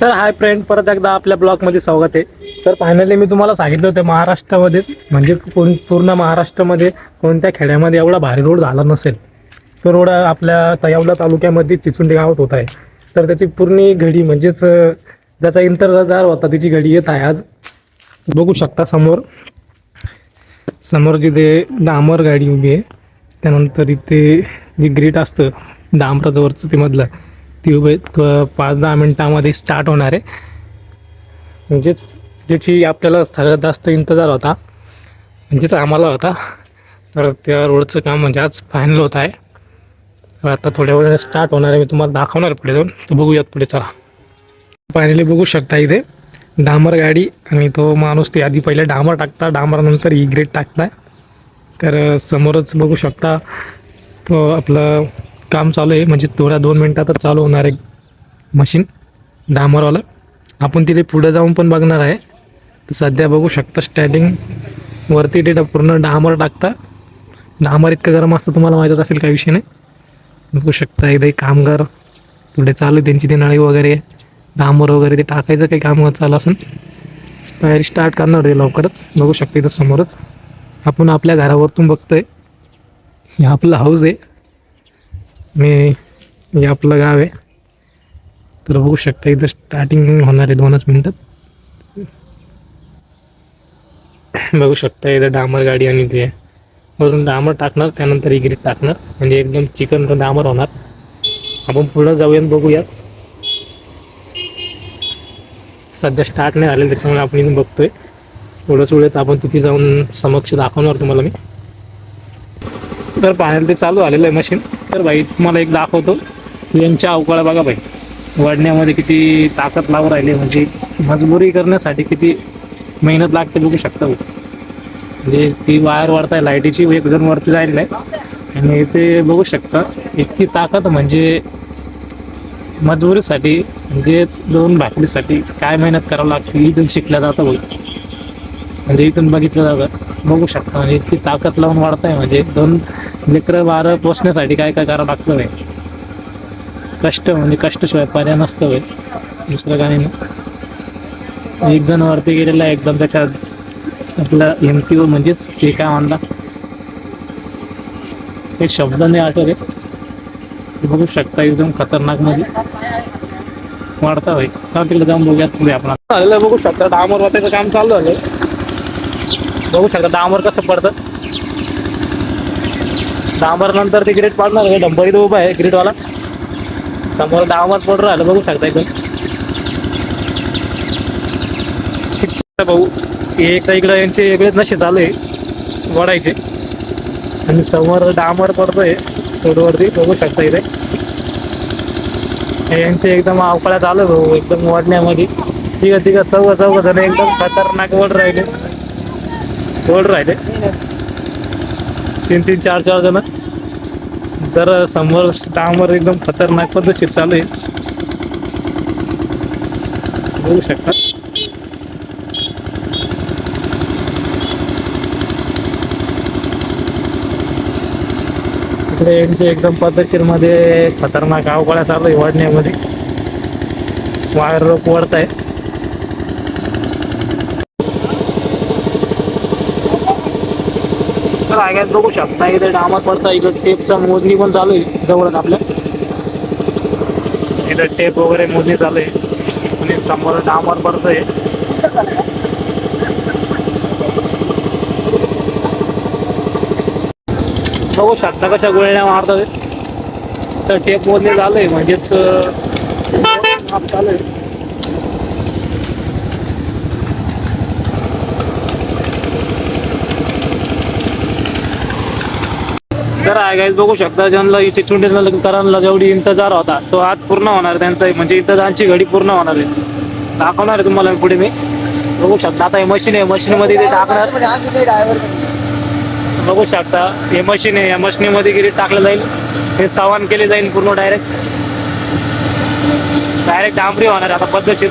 तर hi friend परत एकदा आपल्या ब्लॉगमध्ये स्वागत आहे. तर फायनली मी तुम्हाला सांगितलं होतं महाराष्ट्रामध्येच म्हणजे कोण पूर्ण महाराष्ट्रामध्ये कोणत्या खेड्यामध्ये एवढा भारी रोड झाला नसेल. तो रोड आपल्या तयावला तालुक्यामध्ये चिचुंडी गावात होत आहे. तर त्याची पूर्ण घडी म्हणजेच ज्याचा इंतजार होता तिची घडी येत आहे आज. बघू शकता समोर. समोर जिथे डांबर गाडी उभी आहे त्यानंतर इथे जी ग्रीट असतं डांबराचं ते मधलं ती उभे पाच दहा मिनटामध्ये स्टार्ट होणार आहे. म्हणजेच ज्याची आपल्याला सगळ्यात जास्त इंतजार होता म्हणजेच आम्हाला होता. तर त्या रोडचं काम म्हणजे आज फायनल होत आहे. तर आता थोड्या वेळाने स्टार्ट होणार आहे. मी तुम्हाला दाखवणार पुढे जाऊन. तर बघूयात पुढे चला. फायनली बघू शकता इथे डांबर गाडी आणि तो माणूस ते आधी पहिले डांबर टाकता. डांबरानंतर ई e ग्रेड टाकताय तर समोरच बघू शकता तो आपलं काम चालू आहे. म्हणजे थोड्या दोन मिनटातच चालू होणार आहे मशीन डांबरवालं. आपण तिथे पुढे जाऊन पण बघणार आहे. तर सध्या बघू शकता स्टँडिंग वरती ते पूर्ण डांबर टाकता. डांबर इतकं गरम असतं तुम्हाला माहीतच असेल काही विषय नाही. बघू शकता इथे कामगार थोडे चालू आहे. त्यांची ती नळी वगैरे डांबर वगैरे ते टाकायचं काही काम चालू असेल. तयारी स्टार्ट करणार आहे लवकरच. बघू शकता इथं समोरच. आपण आपल्या घरावरतून बघतोय. हे आपलं हाऊस आहे. मी हे आपलं गाव आहे. तर बघू शकता इथं स्टार्टिंग होणार आहे दोनच मिनटात बघू शकता इथं डांबर गाडी आणि ते. वरून डांबर टाकणार त्यानंतर इग्रीट टाकणार. म्हणजे एकदम चिकन डांबर होणार. आपण पुढं जाऊया बघूयात. बघूया सध्या स्टार्ट नाही झालेलं त्याच्यामुळे आपण इथून बघतोय. थोडंच वेळेत आपण तिथे जाऊन समक्ष दाखवणार तुम्हाला मी. तर पाण्याला ते चालू आलेलं आहे मशीन तर भाई तुम्हाला एक दाखवतो. यांच्या अवकाळा बघा भाई वाढण्यामध्ये किती ताकद लावून राहिली. म्हणजे मजबुरी करण्यासाठी किती मेहनत लागते बघू शकता म्हणजे ती वायर वाढताय लाईटीची एक जण वरती जायला आहे. आणि ते बघू शकता इतकी ताकद म्हणजे मजबुरीसाठी म्हणजेच दोन भाकरीसाठी काय मेहनत करावं लागते इथून शिकल्या जातं बघ म्हणजे इथून बघितलं जातं. बघू शकता. म्हणजे इतकी ताकद लावून वाढताय म्हणजे दोन लेकरं बारं पोचण्यासाठी काय काय करावं लागतं भाई कष्ट म्हणजे कष्टशिवाय पर्याय नसतं भाई दुसरं काही नाही. एक जण वरती गेलेला आहे एकदम त्याच्या आपल्या हिमतीवर म्हणजेच ते काय म्हणला? एक शब्द नाही आठवत आहे. बघू शकता एकदम खतरनाकमध्ये वाढता होय तिकडे जाऊन बघूयात. पुढे आपण. झालेलं बघू शकता. डामर वाटायचं काम चालू झालं बघू शकता डांबर कसं पडतं. डांबर नंतर ते ग्रेट पाडणार आहे. डंबर इथं उभा आहे ग्रेटवाला समोर डांबर पडून राहिलं. बघू शकता एकदम भाऊ एक तर इकडं यांचे वेगळेच नशे चालू आहे. वडायचे. आणि समोर डांबर पडतोय. रोडवरती. बघू शकता इथे. यांचे एकदम अवकाळ्यात आलं भाऊ. एकदम वडण्यामध्ये. ठीक आहे चौघ चौघ जण एकदम खतरनाक वड राहिले. वड राहिले तीन तीन चार चार जण. तर समोर स्टामवर एकदम खतरनाक पद्धतशीर चालू आहे. बघू शकता. इकडे यांचे एकदम पद्धतशीरमध्ये खतरनाक अवकाळा चालू आहे वाढण्यामध्ये. वायर रोप वडत आहे आग्यात बघू शकता. इथे डामात पडता इकडे टेपचा मोजणी पण चालू आहे जवळच आपल्या. इथे टेप वगैरे मोजणी चालू आहे. आणि समोर डांबर पडतोय. बघू शकता कशा गोळ्या मारतात. तर टेप मोजणी झालंय म्हणजेच चालू आहे. तर आहे बघू शकता ज्यांना इथे चुंडीकरांना जेवढी इंतजार होता तो आज पूर्ण होणार आहे त्यांचा म्हणजे इंतजारांची घडी पूर्ण होणार आहे. दाखवणार आहे तुम्हाला पुढे मी. बघू शकता आता हे मशीन आहे मशीन मध्ये ते टाकणार. बघू शकता हे मशीन आहे या मशीनमध्ये गिरी टाकलं जाईल हे सवान केले जाईल पूर्ण डायरेक्ट डायरेक्ट डांबरी होणार आहे आता पद्धतशीर.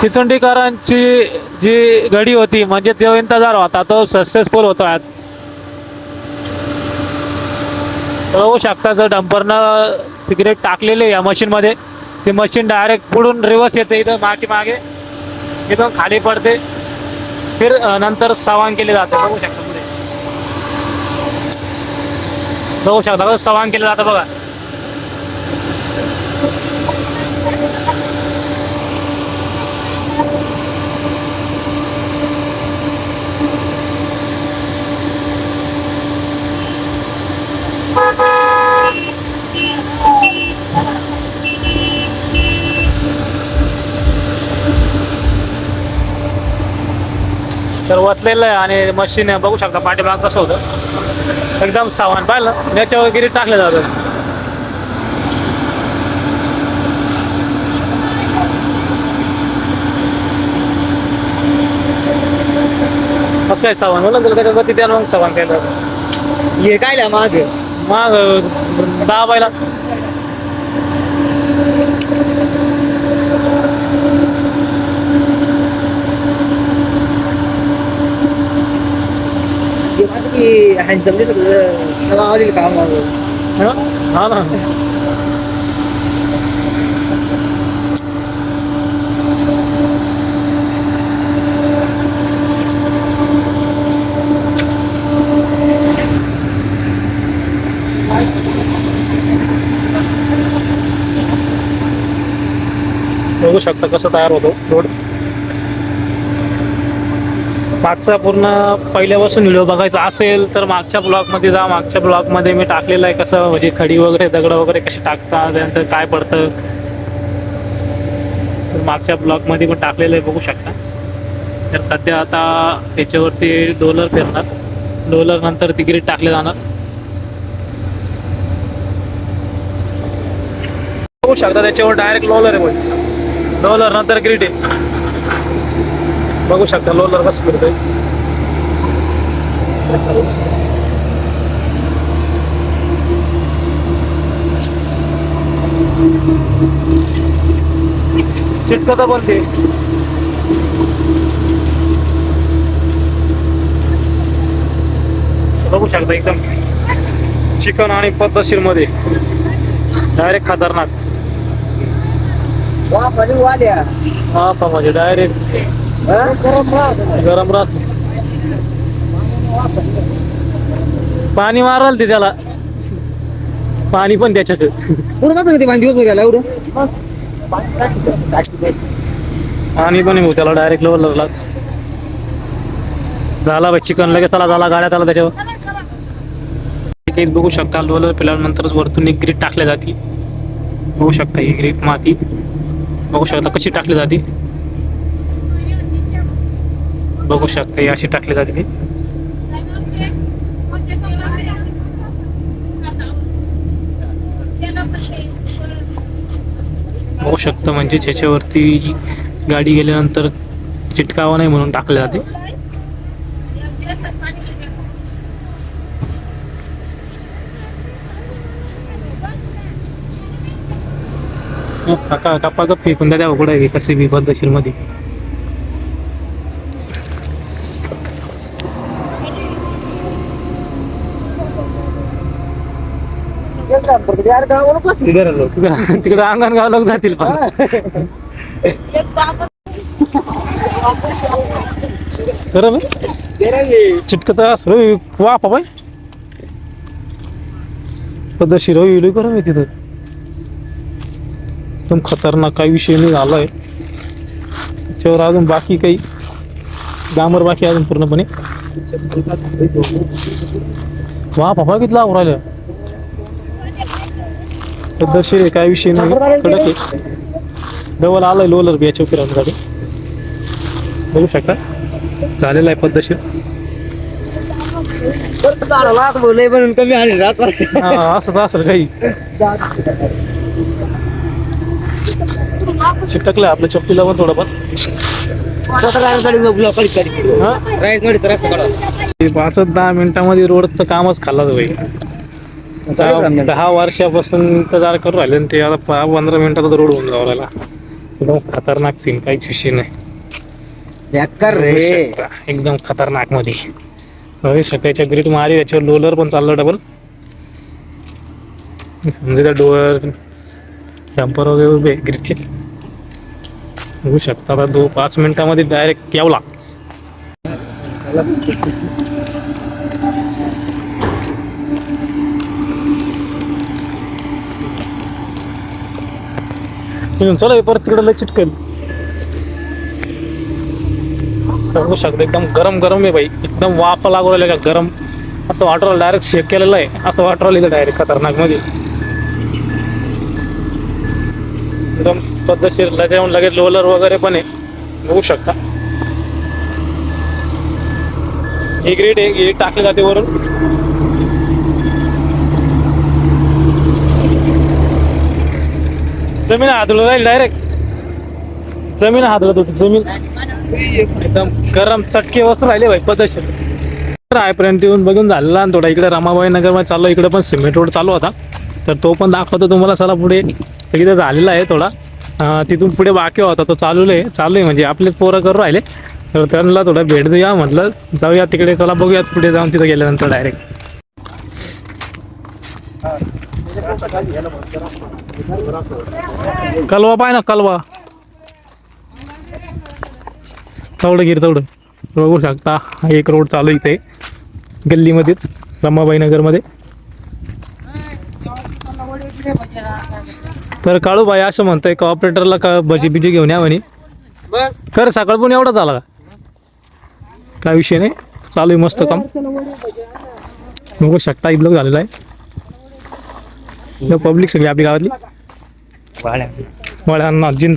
चिचोंडीकरांची जी घडी होती म्हणजे जो इंतजार होता तो सक्सेसफुल होतो आज. होऊ शकता जर डंपरनं सिगरेट टाकलेले या मशीनमध्ये. ती मशीन डायरेक्ट पुढून रिवर्स येते इथं मागे मागे इथून खाली पडते. फिर नंतर सवांग केले जाते. बघू शकता पुढे. बघू शकता सवांग केलं जातं बघा. तर वतलेलं आहे आणि मशीन बघू शकता पाठीमाग कसं होतं. एकदम सामान पाहिलं. याच्या वगैरे टाकलं जातं. कसं काय सामान? म्हणलं त्याला त्याच्या गती त्याला मग सामान केलं. हे काय माग? मग अं, दहा हँडसम दिसत होतं. त्याला आवडेल काम माझं हा? हा ना. बघू शकता कसं तयार होतो. रोड मागचा पूर्ण पहिल्यापासून व्हिडिओ बघायचा असेल तर मागच्या ब्लॉगमध्ये जा. मागच्या ब्लॉगमध्ये मी टाकलेलं आहे कसं म्हणजे खडी वगैरे दगड वगैरे कसे टाकतात त्यानंतर काय पडतं. तर मागच्या ब्लॉगमध्ये पण टाकलेलं आहे बघू शकता. तर सध्या आता त्याच्यावरती डोलर फिरणार. डोलर नंतर तिकीट टाकले जाणार. बघू शकता त्याच्यावर डायरेक्ट लोलर आहे डोलर नंतर ग्रीट आहे. बघू शकता लोलर कसं फिरतोय. चिटकता पण ते बघू शकता एकदम. चिकन आणि पद्धतशीरमध्ये डायरेक्ट खतरनाक वा म्हणजे वाल्या हा पा म्हणजे डायरेक्ट गरम राहत पाणी मारल ते त्याला. पाणी पण त्याच्यात. पूर्ण कसं ते पाणी दिवसभर याला एवढं? पाणी पण येऊ त्याला डायरेक्ट लेवललाच झाला भाई चिकन लगेच चला झाला गाड्या त्याला त्याच्यावर. एक बघू शकता लोलर पिल्यानंतरच वरतून एक ग्रीट टाकल्या जाते. बघू शकता ही ग्रीट माती. बघू शकता कशी टाकली जाते. बघू शकता अशी टाकली जाते ती. बघू शकता म्हणजे त्याच्यावरती गाडी गेल्यानंतर चिटकावा नाही म्हणून टाकले जाते. काका कापा गप फेकून द्या उघडा आहे. कसे बी पद्धतशीरमध्ये. तिकडे अंगण गाव लोक जातील पण. खरं बे? चिटकत असं होय, वा बाय पद्धतशीर होईल करा मी तिथं. एकदम खतरनाक काही विषय नाही झालाय त्याच्यावर अजून बाकी काही डांबर बाकी अजून पूर्णपणे. वा बाबा किती लावून राहिलं पद्धतशीर आहे काय विषय नाही. कडक. आहे डबल आलाय लोलर बी याच्या फिरवण्यासाठी बघू शकता. झालेला आहे पद्धतशीर. म्हणून कमी रात हा असंच असेल काही. आपल्या चप्पीला पण थोडं पण हा? पाच दहा मिनिटामध्ये रोडचं कामच खाल्लं भाई दहा दहा वर्षापासून इंतजार करू राहिले आणि ते आता पा- पंधरा मिनिटात रोड होऊन जाऊ राहिला एकदम खतरनाक सीन काहीच विषय नाही. एकदम खतरनाकमध्ये. बघू शकता याच्या ग्रीट मारी याच्यावर लोलर पण चाललं डबल समजा त्या डोअर डंपर वगैरे उभे ग्रीटचे बघू शकता आता दो पाच मिनिटामध्ये डायरेक्ट यावला चला हे परत तिकडे लय चिटकेल बघू शकता एकदम गरम गरम आहे भाई. एकदम वाफ लागू राहिले का गरम? असं वाटरला डायरेक्ट शेक केलेलं आहे. असं वाटरला इथं डायरेक्ट खतरनाकमध्ये. एकदम पद्धतशीर त्याच्याहून लगेच लोलर वगैरे पण आहे. बघू शकता. एक रेट एक एक टाकले जाते वरून. जमीन हातलं राहील डायरेक्ट जमीन हातलं होती जमीन. एकदम गरम चटके वस्त राहिले भाई पद्धतशीर. तर आयपर्यंत येऊन बघून झालेला आणि थोडा इकडे रमाबाई नगरमध्ये चाललो इकडे पण सिमेंट रोड चालू होता. तर तो पण दाखवतो तुम्हाला चला पुढे. तिथे झालेला आहे थोडा. तिथून पुढे बाकी होता तो चालू आहे चालू आहे म्हणजे आपले पोरं करून राहिले. तर त्यांना थोडा भेट देऊया म्हटलं जाऊया तिकडे चला बघूयात पुढे जाऊन तिथं गेल्यानंतर डायरेक्ट कलवा पाय ना कलवा. तेवढं गिर तेवढं. बघू शकता हा एक रोड चालू इथे. गल्लीमध्येच रमाबाई नगरमध्ये. तर काळूबाई असं म्हणतोय का ऑपरेटरला का भजी बिजी घेऊन या म्हणे. कर सकाळ पण एवढा झाला का? काय विषय नाही. चालू आहे मस्त काम. बघू शकता इथलं झालेलं आहे. पब्लिक सगळी आपली गावातली? वळ्यांना जिंदा